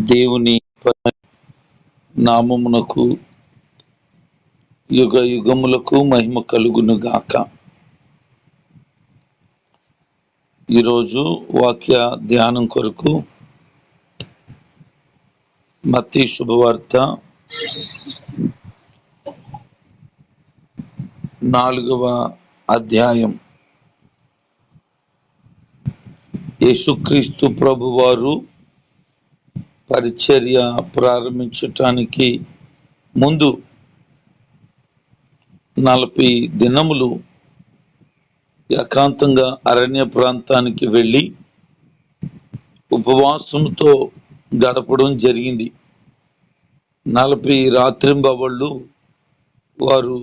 దేవుని నామమునకు యుగ యుగములకు మహిమ కలుగును గాక. ఈరోజు వాక్య ధ్యానం కొరకు మత్తి శుభవార్త నాలుగవ అధ్యాయం. యేసుక్రీస్తు ప్రభువారు పరిచర్య ప్రారంభించటానికి ముందు నలభై దినములు ఏకాంతంగా అరణ్య ప్రాంతానికి వెళ్ళి ఉపవాసంతో గడపడం జరిగింది. నలభై రాత్రింబవళ్ళు వారు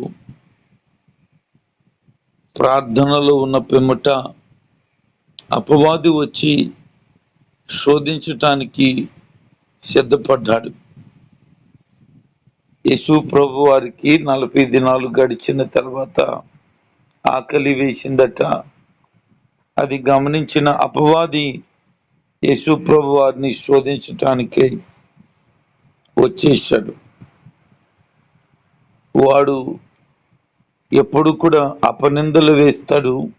ప్రార్థనలో ఉన్న పిమ్మట అపవాది వచ్చి శోధించటానికి సిద్ధపడ్డాడు. యేసు ప్రభు వారికి నలభై దినాలు గడిచిన తర్వాత ఆకలి వేసిందట. అది గమనించిన అపవాది యేసు ప్రభు వారిని శోధించటానికి వచ్చేసాడు వాడు ఎప్పుడు కూడా అపనిందలు వేస్తాడు.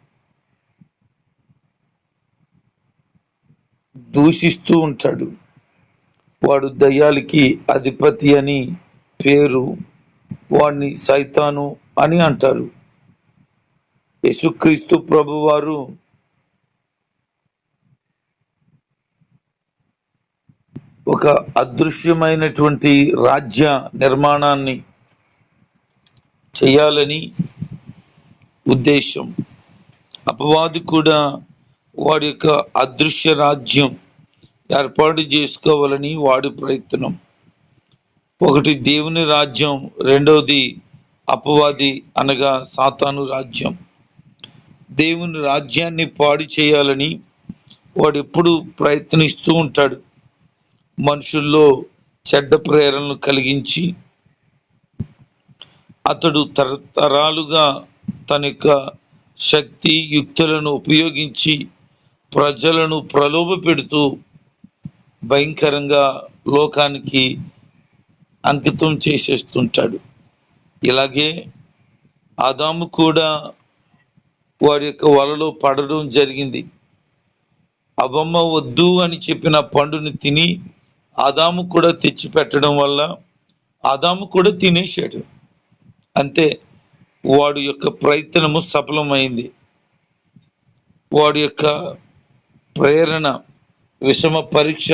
దూషిస్తూ ఉంటాడు. వాడు దయ్యాలకి అధిపతి అని పేరు వాడిని సైతాను అని అంటారు. యేసుక్రీస్తు ప్రభువారు ఒక అదృశ్యమైనటువంటి రాజ్య నిర్మాణాన్ని చేయాలని ఉద్దేశం. అపవాది కూడా వాడి యొక్క అదృశ్య రాజ్యం ఏర్పాటు చేసుకోవాలని వాడి ప్రయత్నం. ఒకటి దేవుని రాజ్యం రెండవది అపవాది అనగా సాతాను రాజ్యం. దేవుని రాజ్యాన్ని పాడు చేయాలని వాడు ఎప్పుడు ప్రయత్నిస్తూ ఉంటాడు. మనుషుల్లో చెడ్డ ప్రేరణలు కలిగించి అతడు తరతరాలుగా తన యొక్క శక్తి యుక్తులను ఉపయోగించి ప్రజలను ప్రలోభ పెడుతూ భయంకరంగా లోకానికి అంకితం చేసేస్తుంటాడు. ఇలాగే ఆదాము కూడా వారి యొక్క వలలో పడడం జరిగింది. అబమ్మ వద్దు అని చెప్పిన పండుని తిని ఆదాము కూడా తెచ్చి పెట్టడం వల్ల ఆదాము కూడా తినేశాడు. అంతే వాడి యొక్క ప్రయత్నము సఫలమైంది. వాడి యొక్క ప్రేరణ విషమ పరీక్ష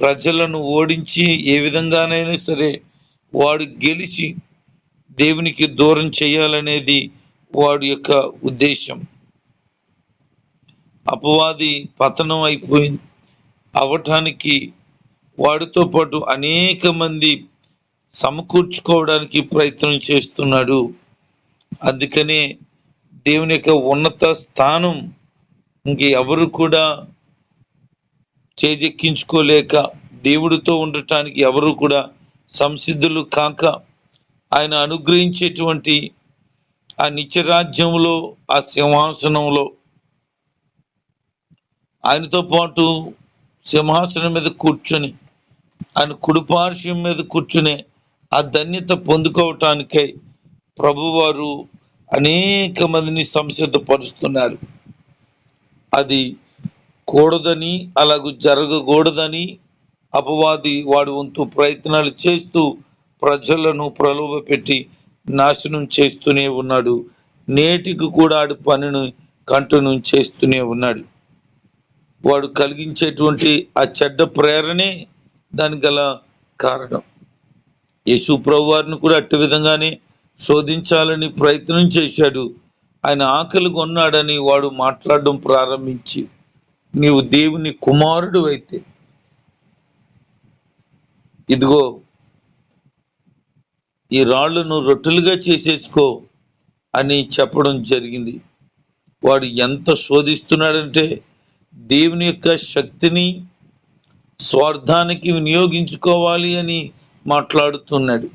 ప్రజలను ఓడించి ఏ విధంగానైనా సరే వాడు గెలిచి దేవునికి దూరం చేయాలనేది వాడి యొక్క ఉద్దేశం. అపవాది పతనం అయిపోయింది. అవటానికి వాడితో పాటు అనేక మంది సమకూర్చుకోవడానికి ప్రయత్నం చేస్తున్నాడు. అందుకనే దేవుని యొక్క ఉన్నత స్థానం ఇంక ఎవరు కూడా చేజెక్కించుకోలేక దేవుడితో ఉండటానికి ఎవరు కూడా సంసిద్ధులు కాక ఆయన అనుగ్రహించేటువంటి ఆ నిత్యరాజ్యంలో ఆ సింహాసనంలో ఆయనతో పాటు సింహాసనం మీద కూర్చొని ఆయన కుడిపార్శ్వం మీద కూర్చునే ఆ ధన్యత పొందుకోవటానికై ప్రభువారు అనేక మందిని సంసిద్ధపరుస్తున్నారు. అది కూడదని అలాగూ జరగకూడదని అపవాది వాడి వంతు ప్రయత్నాలు చేస్తూ ప్రజలను ప్రలోభ పెట్టి నాశనం చేస్తూనే ఉన్నాడు. నేటికి కూడా ఆడి పనిని కంటిన్యూ చేస్తూనే ఉన్నాడు. వాడు కలిగించేటువంటి ఆ చెడ్డ ప్రేరణే దానికి గల కారణం. యేసు ప్రభు వారిని కూడా అట్టి విధంగానే శోధించాలని ప్రయత్నం చేశాడు. ఆయన ఆకలి కొన్నాడని వాడు మాట్లాడడం ప్రారంభించి నీవు దేవుని కుమారుడు అయితే ఇదిగో ఈ రాళ్ళను రొట్టెలుగా చేసేసుకో అని చెప్పడం జరిగింది. వాడు ఎంత శోధిస్తున్నాడంటే దేవుని యొక్క శక్తిని స్వార్థానికి వినియోగించుకోవాలి అని మాట్లాడుతున్నాడు.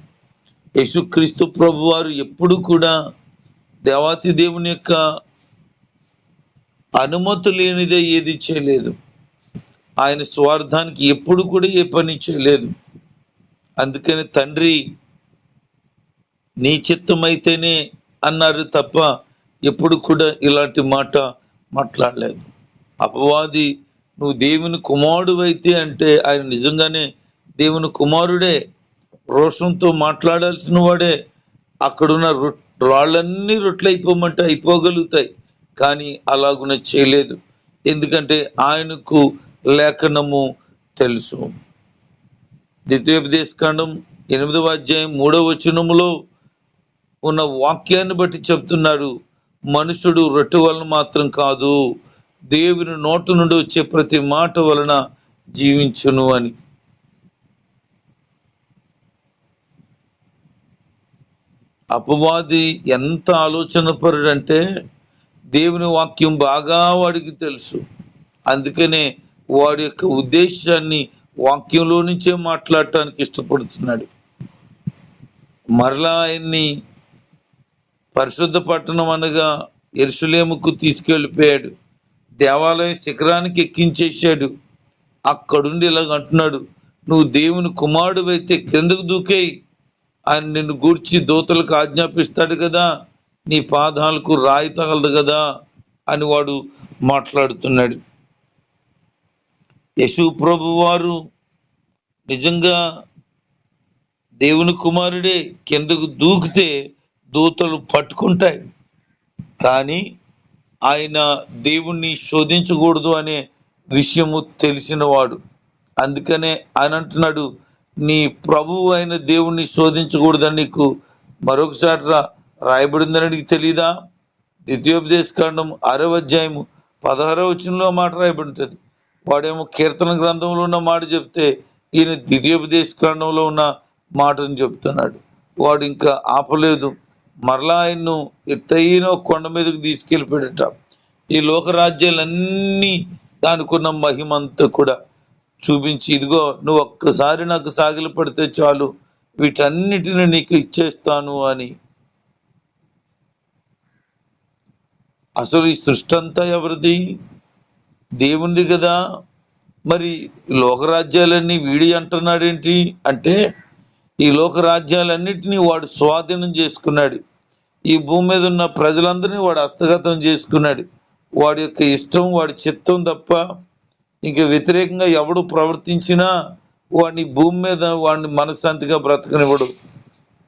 యేసుక్రీస్తు ప్రభు వారు ఎప్పుడు కూడా దేవాతి దేవుని యొక్క అనుమతి లేనిదే ఏది చేయలేదు. ఆయన స్వార్థానికి ఎప్పుడు కూడా ఏ పని చేయలేదు. అందుకని తండ్రి నీ చిత్తమైతేనే అన్నారు తప్ప ఎప్పుడు కూడా ఇలాంటి మాట మాట్లాడలేదు. అపవాది నువ్వు దేవుని కుమారుడు అయితే అంటే ఆయన నిజంగానే దేవుని కుమారుడే. రోషంతో మాట్లాడాల్సిన వాడే. అక్కడున్న రొ రాళ్ళన్నీ రొట్లు అయిపోమంటే అయిపోగలుగుతాయి. కానీ అలాగున చేయలేదు. ఎందుకంటే ఆయనకు లేఖనము తెలుసు. ద్వితీయోపదేశకాండం ఎనిమిదవ అధ్యాయం మూడవ వచనములో ఉన్న వాక్యాన్ని బట్టి చెప్తున్నాడు మనుషుడు రొట్టె వలన మాత్రం కాదు దేవుని నోటు నుండి వచ్చే ప్రతి మాట వలన జీవించును అని. అపవాది ఎంత ఆలోచన పరుడంటే దేవుని వాక్యం బాగా వాడికి తెలుసు. అందుకనే వాడి యొక్క ఉద్దేశాన్ని వాక్యంలో నుంచే మాట్లాడటానికి ఇష్టపడుతున్నాడు. మరలా ఆయన్ని పరిశుద్ధ పట్టణం అనగా ఎరుసలేముకు తీసుకెళ్ళిపోయాడు. దేవాలయం శిఖరానికి ఎక్కించేశాడు. అక్కడుండి ఇలాగ అంటున్నాడు నువ్వు దేవుని కుమారుడు అయితే కిందకు దూకేయి. ఆయన నిన్ను గూర్చి దూతలకు ఆజ్ఞాపిస్తాడు కదా. నీ పాదాలకు రాయి తగలదు కదా అని వాడు మాట్లాడుతున్నాడు. యశు ప్రభు వారు నిజంగా దేవుని కుమారుడే కిందకు దూకితే దూతలు పట్టుకుంటాయి. కానీ ఆయన దేవుణ్ణి శోధించకూడదు అనే విషయము తెలిసినవాడు. అందుకనే ఆయన అంటున్నాడు నీ ప్రభువు అయిన దేవుణ్ణి శోధించకూడదని నీకు మరొకసారి రా రాయబడిందని నీకు తెలీదా? ద్వితీయోపదేశ కాండం ఆరవ అధ్యాయము పదహారవ వచనంలో మాట రాయబడి వాడేమో కీర్తన గ్రంథంలో ఉన్న మాట చెప్తే ఈయన ద్వితీయోపదేశ కాండంలో ఉన్న మాటను చెప్తున్నాడు. వాడు ఇంకా ఆపలేదు. మరలా ఆయన్ను ఎత్తైన కొండ మీదకు తీసుకెళ్ళిపోయాడట. ఈ లోక రాజ్యాలన్నీ దానికున్న మహిమంతా కూడా చూపించి ఇదిగో నువ్వు ఒక్కసారి నాకు సాగిలపడితే చాలు. వీటన్నిటిని నీకు ఇచ్చేస్తాను అని అసలు ఈ సృష్టి అంతా ఎవరిది? దేవునిది కదా. మరి లోకరాజ్యాలన్నీ వీడి అంటున్నాడేంటి? అంటే ఈ లోకరాజ్యాలన్నిటినీ వాడు స్వాధీనం చేసుకున్నాడు. ఈ భూమి మీద ఉన్న ప్రజలందరినీ వాడు హస్తగతం చేసుకున్నాడు. వాడి యొక్క ఇష్టం వాడి చిత్తం తప్ప ఇంక వ్యతిరేకంగా ఎవడు ప్రవర్తించినా వాడిని భూమి మీద వాడిని మనశ్శాంతిగా బ్రతకనివ్వడు.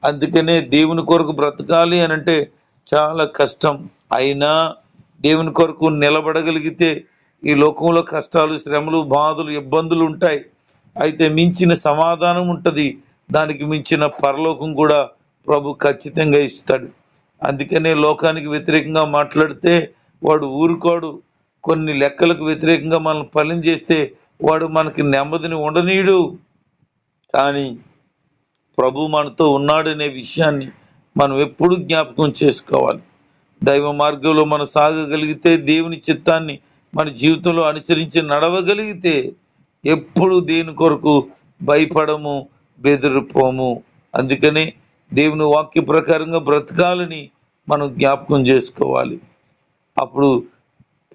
అందుకనే దేవుని కొరకు బ్రతకాలి అని అంటే చాలా కష్టం. అయినా దేవుని కొరకు నిలబడగలిగితే ఈ లోకంలో కష్టాలు శ్రమలు బాధలు ఇబ్బందులు ఉంటాయి. అయితే మించిన సమాధానం ఉంటుంది. దానికి మించిన పరలోకం కూడా ప్రభు ఖచ్చితంగా ఇస్తాడు. అందుకనే లోకానికి వ్యతిరేకంగా మాట్లాడితే వాడు ఊరుకోడు. కొన్ని లెక్కలకు వ్యతిరేకంగా మనల్ని పని చేస్తే వాడు మనకి నెమ్మదిని ఉండనీయుడు. కానీ ప్రభు మనతో ఉన్నాడనే విషయాన్ని మనం ఎప్పుడు జ్ఞాపకం చేసుకోవాలి. దైవ మార్గంలో మనం సాగగలిగితే దేవుని చిత్తాన్ని మన జీవితంలో అనుసరించి నడవగలిగితే ఎప్పుడు దేని కొరకు భయపడము బెదిరిపోము. అందుకని దేవుని వాక్య ప్రకారంగా బ్రతకాలని మనం జ్ఞాపకం చేసుకోవాలి. అప్పుడు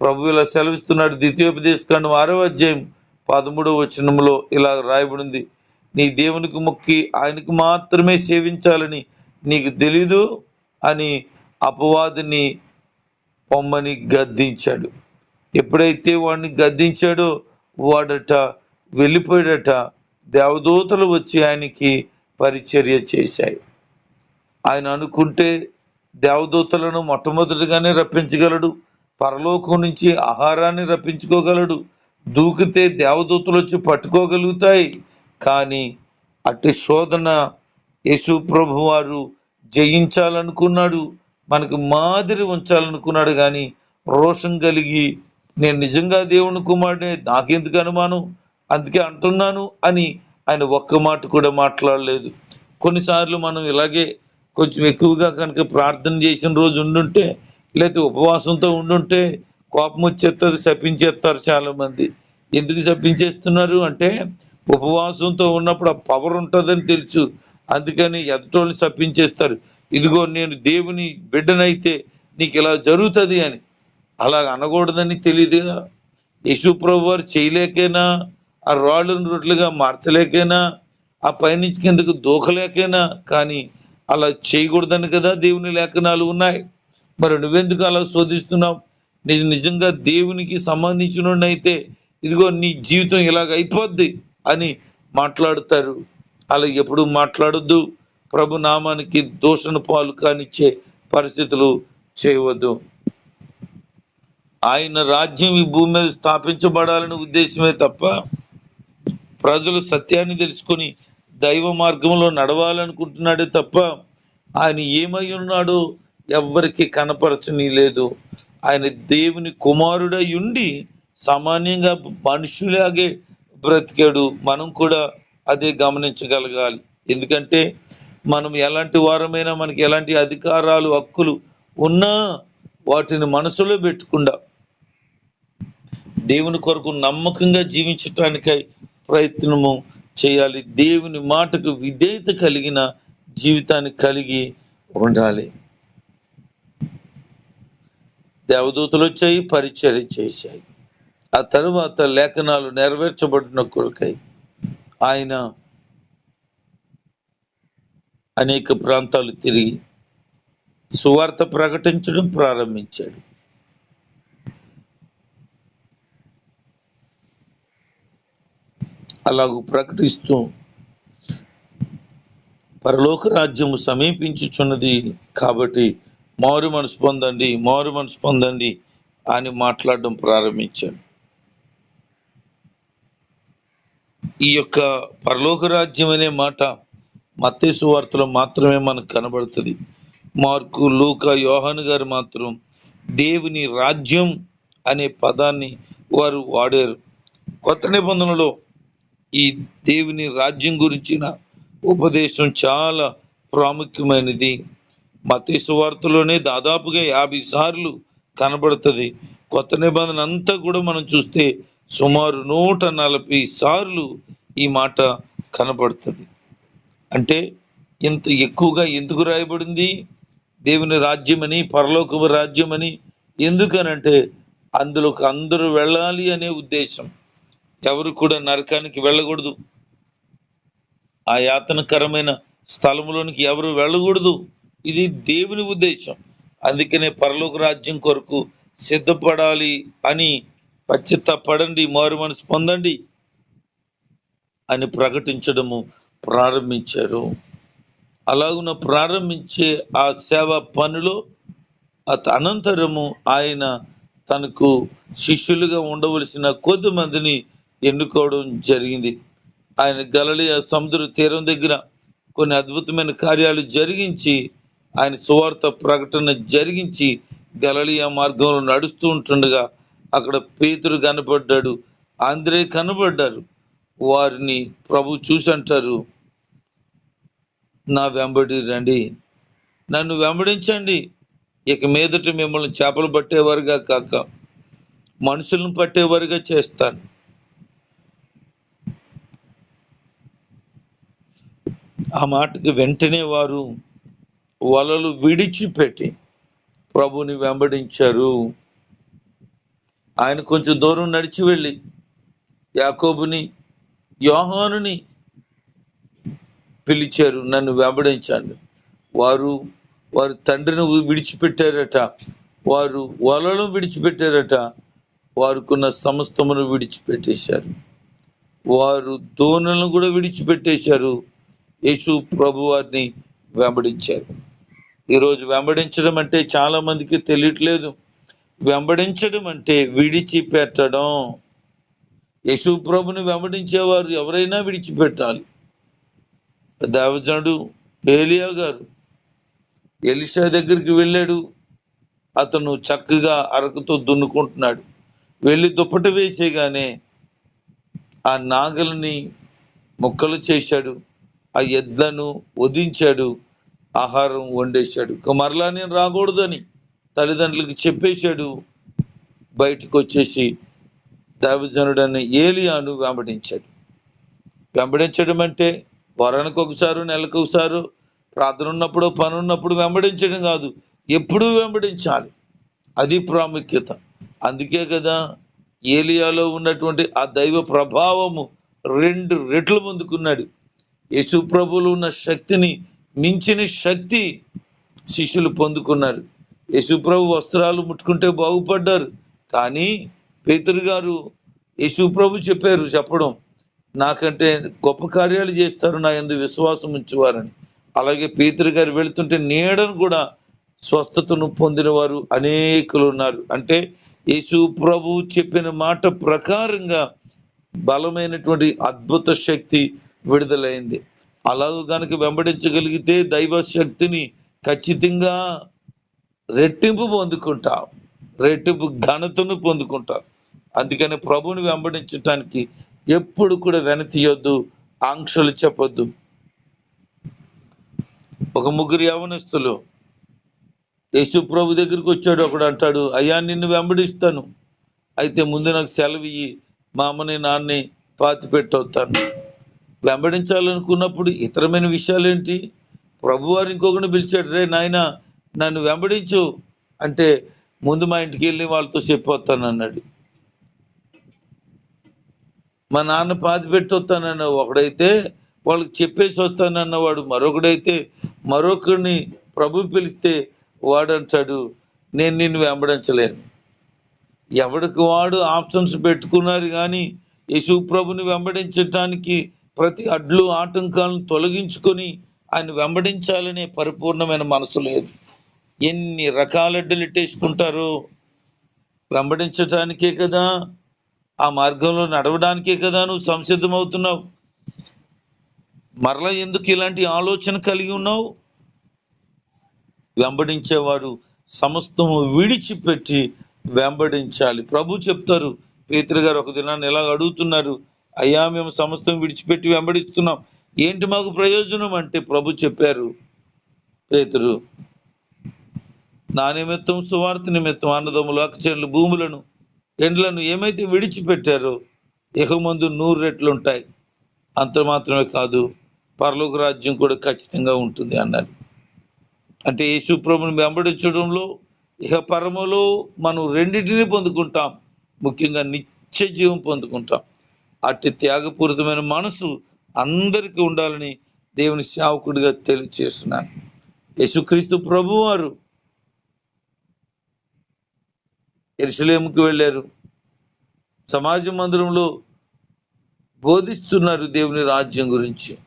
ప్రభు ఇలా సెలవిస్తున్నాడు ద్వితీయోపదేశకాండం ఆరవ అధ్యాయం పదమూడవ వచనంలో ఇలా రాయబడింది. నీ దేవునికి మొక్కి ఆయనకు మాత్రమే సేవించాలని నీకు తెలీదు అని అపవాదిని పొమ్మని గద్దించాడు. ఎప్పుడైతే వాడిని గద్దించాడో వాడట వెళ్ళిపోయాడట దేవదూతలు వచ్చి ఆయనకి పరిచర్య చేశాయి. ఆయన అనుకుంటే దేవదూతలను మొట్టమొదటిగానే రప్పించగలడు పరలోకం నుంచి ఆహారాన్ని రప్పించుకోగలడు దూకితే దేవదూతలు వచ్చి పట్టుకోగలుగుతాయి. కానీ అట్టి శోధన యేసు ప్రభు వారు జయించాలనుకున్నాడు మనకు మాదిరి ఉంచాలనుకున్నాడు కానీ రోషం కలిగి నేను నిజంగా దేవుని కుమారుడే నాకెందుకు అనుమానం? అందుకే అంటున్నాను అని ఆయన ఒక్క మాట కూడా మాట్లాడలేదు. కొన్నిసార్లు మనం ఇలాగే కొంచెం ఎక్కువగా కనుక ప్రార్థన చేసిన రోజు ఉండుంటే లేకపోతే ఉపవాసంతో ఉండుంటే కోపం వచ్చేస్తుంది శపించేస్తారు చాలామంది. ఎందుకు శపించేస్తున్నారు అంటే ఉపవాసంతో ఉన్నప్పుడు ఆ పవర్ ఉంటుందని తెలుసు. అందుకని ఎదటోళ్ళని శపించేస్తారు. ఇదిగో నేను దేవుని బిడ్డనైతే నీకు ఇలా జరుగుతుంది అని. అలా అనకూడదని తెలియదుగా యేసు ప్రభు వారు చేయలేకైనా? ఆ రాళ్ళను రొట్లుగా మార్చలేకైనా? ఆ పైనుంచి కిందకు దూకలేకైనా? కానీ అలా చేయకూడదని కదా దేవుని లేఖనాలు ఉన్నాయి. మరి నువ్వెందుకు అలా శోధిస్తున్నావు? నేను నిజంగా దేవునికి సంబంధించిన అయితే ఇదిగో నీ జీవితం ఇలాగ అయిపోద్ది అని మాట్లాడతారు. అలా ఎప్పుడు మాట్లాడొద్దు. ప్రభు నామానికి దూషణ పాలు కానిచ్చే పరిస్థితులు చేయవద్దు. ఆయన రాజ్యం ఈ భూమి మీద స్థాపించబడాలనే ఉద్దేశమే తప్ప ప్రజలు సత్యాన్ని తెలుసుకొని దైవ మార్గంలో నడవాలనుకుంటున్నాడే తప్ప ఆయన ఏమై ఉన్నాడో ఎవ్వరికి కనపరచని లేదు ఆయన దేవుని కుమారుడై ఉండి సామాన్యంగా మనుషులాగే బ్రతికాడు. మనం కూడా అదే గమనించగలగాలి. ఎందుకంటే మనం ఎలాంటి వారమైనా మనకి ఎలాంటి అధికారాలు హక్కులు ఉన్నా వాటిని మనసులో పెట్టకుండా దేవుని కొరకు నమ్మకంగా జీవించటానికై ప్రయత్నము చేయాలి. దేవుని మాటకు విధేయత కలిగిన జీవితాన్ని కలిగి ఉండాలి. దేవదూతలు వచ్చాయి పరిచర్య చేశాయి. ఆ తరువాత లేఖనాలు నెరవేర్చబడిన కొరకై ఆయన అనేక ప్రాంతాలు తిరిగి సువార్త ప్రకటించడం ప్రారంభించాడు. అలాగూ ప్రకటిస్తూ పరలోక రాజ్యము సమీపించుచున్నది కాబట్టి మారు మనసు పొందండి మారు మనసు పొందండి అని మాట్లాడడం ప్రారంభించాడు. ఈ యొక్క పరలోక రాజ్యం అనే మాట మత్తేసు వార్తలో మాత్రమే మనకు కనబడుతుంది. మార్కు లూక యోహాను గారు మాత్రం దేవుని రాజ్యం అనే పదాన్ని వారు వాడారు. కొత్త నిబంధనలో ఈ దేవుని రాజ్యం గురించిన ఉపదేశం చాలా ప్రాముఖ్యమైనది. మతేసు వార్తలోనే దాదాపుగా యాభై సార్లు కనబడుతుంది. కొత్త నిబంధన అంతా కూడా మనం చూస్తే సుమారు నూట నలభై సార్లు ఈ మాట కనబడుతుంది. అంటే ఇంత ఎక్కువగా ఎందుకు రాయబడింది? దేవుని రాజ్యమని పరలోకపు రాజ్యమని ఎందుకనంటే అందులోకి అందరూ వెళ్ళాలి అనే ఉద్దేశం. ఎవరు కూడా నరకానికి వెళ్ళకూడదు. ఆ యాతనకరమైన స్థలంలోనికి ఎవరు వెళ్ళకూడదు. ఇది దేవుని ఉద్దేశం. అందుకనే పరలోక రాజ్యం కొరకు సిద్ధపడాలి అని పశ్చిత్తపడండి మారు మనసు పొందండి అని ప్రకటించడము ప్రారంభించారు. అలాగున ప్రారంభించే ఆ సేవ పనిలో అత అనంతరము ఆయన తనకు శిష్యులుగా ఉండవలసిన కొద్ది మందిని ఎన్నుకోవడం జరిగింది. ఆయన గలలియ సముద్ర తీరం దగ్గర కొన్ని అద్భుతమైన కార్యాలు జరిగించి ఆయన సువార్త ప్రకటన జరిగించి గలలియ మార్గంలో నడుస్తూ ఉంటుండగా అక్కడ పేతురు కనపడ్డాడు. ఆంధ్రే కనబడ్డారు వారిని ప్రభు చూసి అంటారు నా వెంబడి రండి. నన్ను వెంబడించండి. ఇక మీదట మిమ్మల్ని చేపలు పట్టేవారుగా కాక మనుషులను పట్టేవారుగా చేస్తాను. ఆ మాటకి వెంటనే వారు వలలు విడిచిపెట్టి ప్రభుని వెంబడించారు. ఆయన కొంచెం దూరం నడిచి వెళ్ళి యాకోబుని యోహానుని పిలిచారు నన్ను వెంబడించండి. వారు వారు తండ్రిని విడిచిపెట్టారట. వారు వలలను విడిచిపెట్టారట. వారుకున్న సమస్తమును విడిచిపెట్టేశారు. వారు దోణలను కూడా విడిచిపెట్టేశారు. యేసు ప్రభు వారిని వెంబడించారు. ఈరోజు వెంబడించడం అంటే చాలా మందికి తెలియట్లేదు. వెంబడించడం అంటే విడిచిపెట్టడం. యేసు ప్రభుని వెంబడించేవారు ఎవరైనా విడిచిపెట్టాలి. దేవజనుడు ఏలియా గారు. ఎలిషా దగ్గరికి వెళ్ళాడు. అతను చక్కగా అరకుతో దున్నుకుంటున్నాడు. వెళ్ళి దుప్పట వేసేగానే ఆ నాగలని ముక్కలు చేశాడు. ఆ ఎద్లను వధించాడు. ఆహారం వండేశాడు. మరలా నేను రాకూడదని తల్లిదండ్రులకి చెప్పేశాడు. బయటకు వచ్చేసి దైవజనుడని ఏలియాను వెంబడించాడు. వెంబడించడం అంటే వారానికి ఒకసారి నెలకు ఒకసారి ప్రార్థన ఉన్నప్పుడు పని ఉన్నప్పుడు వెంబడించడం కాదు. ఎప్పుడూ వెంబడించాలి. అది ప్రాముఖ్యత. అందుకే కదా ఏలియాలో ఉన్నటువంటి ఆ దైవ ప్రభావము రెండు రెట్లు పొందుకున్నాడు యేసు ప్రభులు ఉన్న శక్తిని మించిన శక్తి శిష్యులు పొందుకున్నారు. యేసు ప్రభు వస్త్రాలు ముట్టుకుంటే బాగుపడ్డారు. కానీ పేతురు గారు యేసు ప్రభు చెప్పారు చెప్పడం నాకంటే గొప్ప కార్యాలు చేస్తారు నా ఎందు విశ్వాసం ఉంచేవారని. అలాగే పీతురు గారు వెళుతుంటే నీడను కూడా స్వస్థతను పొందిన వారు అనేకులు ఉన్నారు. అంటే యేసు ప్రభు చెప్పిన మాట ప్రకారంగా బలమైనటువంటి అద్భుత శక్తి విడుదలైంది. అలా కనుక వెంబడించగలిగితే దైవ శక్తిని ఖచ్చితంగా రెట్టింపు పొందుకుంటాం. రెట్టింపు ఘనతను పొందుకుంటాం. అందుకని ప్రభుని వెంబడించటానికి ఎప్పుడు కూడా వెనతీయొద్దు ఆంక్షలు చెప్పొద్దు. ఒక ముగ్గురు యవనస్తులు యేసు ప్రభు దగ్గరికి వచ్చాడు ఒకడు అంటాడు అయ్యా నిన్ను వెంబడిస్తాను. అయితే ముందు నాకు సెలవు ఇయ్యి మా అమ్మని నాన్నని పాతి పెట్టవుతాను వెంబడించాలనుకున్నప్పుడు ఇతరమైన విషయాలు ఏంటి ప్రభువారు ఇంకొకరిని పిలిచాడు రే నాయన నన్ను వెంబడించు. అంటే ముందు మా ఇంటికి వెళ్ళి వాళ్ళతో చెప్పొస్తాను అన్నాడు. మా నాన్న పాతి పెట్టొస్తానన్న ఒకడైతే వాళ్ళకి చెప్పేసి వస్తానన్నవాడు. మరొకడైతే మరొకరిని ప్రభు పిలిస్తే వాడంటాడు నేను నిన్ను వెంబడించలేను. ఎవడికి వాడు ఆప్షన్స్ పెట్టుకున్నారు కానీ యేసు ప్రభుని వెంబడించటానికి ప్రతి అడ్లు ఆటంకాలను తొలగించుకొని ఆయన వెంబడించాలనే పరిపూర్ణమైన మనసు లేదు. ఎన్ని రకాల అడ్డులు వెంబడించటానికే కదా ఆ మార్గంలో నడవడానికే కదా నువ్వు సంసిద్ధమవుతున్నావు? మరలా ఎందుకు ఇలాంటి ఆలోచన కలిగి ఉన్నావు? వెంబడించేవాడు సమస్తము విడిచిపెట్టి వెంబడించాలి. ప్రభు చెప్తారు పేతురు గారు ఒక దినాన్ని ఎలా అడుగుతున్నారు? అయ్యా మేము సమస్తం విడిచిపెట్టి వెంబడిస్తున్నాం. ఏంటి మాకు ప్రయోజనం అంటే ప్రభు చెప్పారు పేతురు నా నిమిత్తం సువార్త నిమిత్తం అన్నదమ్ములు అక్కచెట్లు భూములను ఎండ్లను ఏమైతే విడిచిపెట్టారో ఇక నూరు రెట్లు ఉంటాయి. అంత మాత్రమే కాదు పరలోక రాజ్యం కూడా ఖచ్చితంగా ఉంటుంది అన్నారు అంటే యేసు ప్రభుని వెంబడించడంలో ఇక పరములో మనం రెండింటిని పొందుకుంటాం. ముఖ్యంగా నిత్య జీవం పొందుకుంటాం. అట్టి త్యాగపూరితమైన మనసు అందరికీ ఉండాలని దేవుని సేవకుడిగా తెలియచేస్తున్నాను. యేసుక్రీస్తు ప్రభువారు ఎరుసలేముకి వెళ్ళారు. సమాజ మందిరంలో బోధిస్తున్నారు దేవుని రాజ్యం గురించి.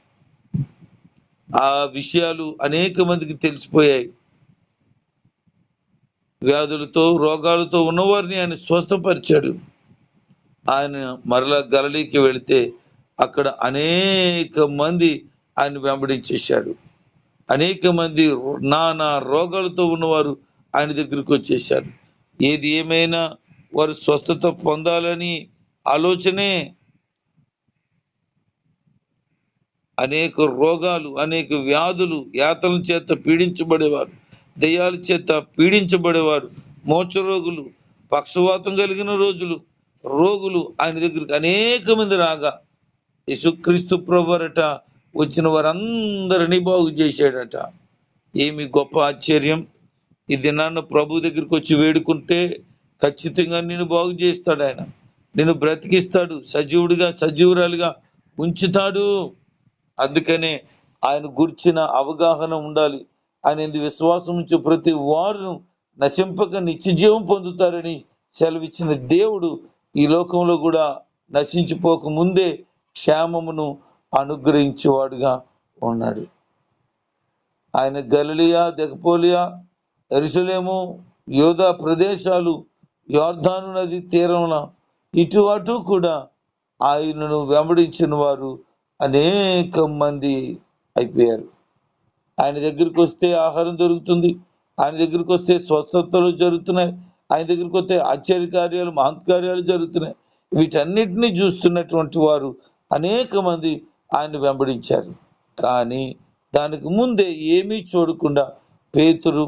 ఆ విషయాలు అనేక మందికి తెలిసిపోయాయి. వ్యాధులతో రోగాలతో ఉన్నవారిని ఆయన స్వస్థపరిచాడు. ఆయన మరలా గలలీకి వెళితే అక్కడ అనేక మంది ఆయన వెంబడించేశారు అనేక మంది నానా రోగాలతో ఉన్నవారు ఆయన దగ్గరికి వచ్చేసారు ఏది ఏమైనా వారు స్వస్థత పొందాలని ఆలోచనే అనేక రోగాలు అనేక వ్యాధులు యాతల చేత పీడించబడేవారు దయ్యాల చేత పీడించబడేవారు మోచరోగులు పక్షవాతం కలిగిన రోజులు రోగులు ఆయన దగ్గరికి అనేక మంది రాగా యేసుక్రీస్తు ప్రభువరట వచ్చిన వారందరినీ బాగు చేశాడట. ఏమి గొప్ప ఆశ్చర్యం. ఈ దినాన్న ప్రభు దగ్గరికి వచ్చి వేడుకుంటే ఖచ్చితంగా నేను బాగు చేస్తాడు ఆయన. నేను బ్రతికిస్తాడు సజీవుడిగా సజీవురాలుగా ఉంచుతాడు. అందుకనే ఆయన గుర్చిన అవగాహన ఉండాలి. ఆయన విశ్వాసం ఉంచే ప్రతి వారును నశింపక నిత్యజీవం పొందుతారని సెలవిచ్చిన దేవుడు ఈ లోకంలో కూడా నశించిపోక ముందే క్షేమమును అనుగ్రహించేవాడుగా ఉన్నాడు. ఆయన గలలియా దెకపోలియా ఎరుసలేము యోధా ప్రదేశాలు యోర్ధాను నది తీరమున ఇటువటు కూడా ఆయనను వెంబడించిన వారు అనేక మంది అయిపోయారు. ఆయన దగ్గరికి వస్తే ఆహారం దొరుకుతుంది ఆయన దగ్గరికి వస్తే స్వస్థతలు జరుగుతున్నాయి ఆయన దగ్గరికి వస్తే ఆశ్చర్య కార్యాలు మహత్ కార్యాలు జరుగుతున్నాయి. వీటన్నిటినీ చూస్తున్నటువంటి వారు అనేక మంది ఆయన వెంబడించారు. కానీ దానికి ముందే ఏమీ చూడకుండా పేతురు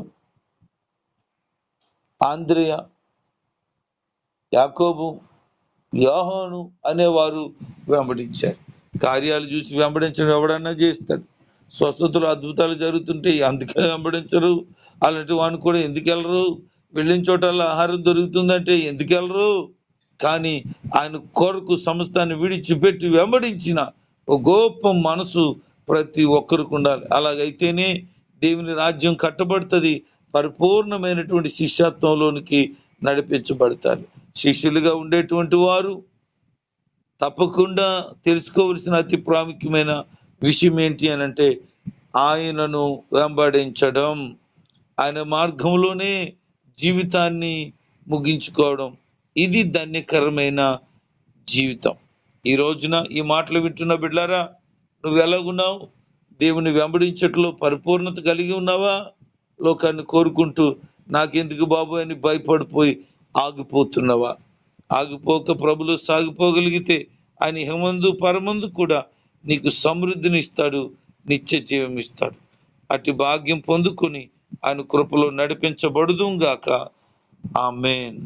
ఆంధ్రయ యాకోబు యోహోను అనేవారు వెంబడించారు. కార్యాలు చూసి వెంబడించడం ఎవడన్నా చేస్తాడు. స్వస్థతలు అద్భుతాలు జరుగుతుంటే అందుకే వెంబడించరు. అలాంటి వాడిని కూడా ఎందుకు వెళ్ళరు? వెళ్ళిన చోటల్లో ఆహారం దొరుకుతుందంటే ఎందుకు వెళ్ళరు? కానీ ఆయన కొరకు సంస్థాన్ని విడిచిపెట్టి వెంబడించిన ఒక గొప్ప మనసు ప్రతి ఒక్కరికి ఉండాలి. అలాగైతేనే దేవుని రాజ్యం కట్టబడుతుంది. పరిపూర్ణమైనటువంటి శిష్యత్వంలోనికి నడిపించబడతారు. శిష్యులుగా ఉండేటువంటి వారు తప్పకుండా తెలుసుకోవలసిన అతి ప్రాముఖ్యమైన విషయం ఏంటి అని అంటే ఆయనను వెంబడించడం ఆయన మార్గంలోనే జీవితాన్ని ముగించుకోవడం. ఇది ధన్యకరమైన జీవితం. ఈ రోజున ఈ మాటలు వింటున్న బిడ్డారా నువ్వు ఎలాగున్నావు? దేవుని వెంబడించట్లో పరిపూర్ణత కలిగి ఉన్నావా? లోకాన్ని కోరుకుంటూ నాకెందుకు బాబు అని భయపడిపోయి ఆగిపోతున్నావా? ఆగిపోక ప్రభులు సాగిపోగలిగితే ఆయన హిమందు పరమందు కూడా నీకు సమృద్ధిని ఇస్తాడు నిత్య జీవం ఇస్తాడు అటు భాగ్యం పొందుకొని ఆయన కృపలో ఆ ఆమెన్.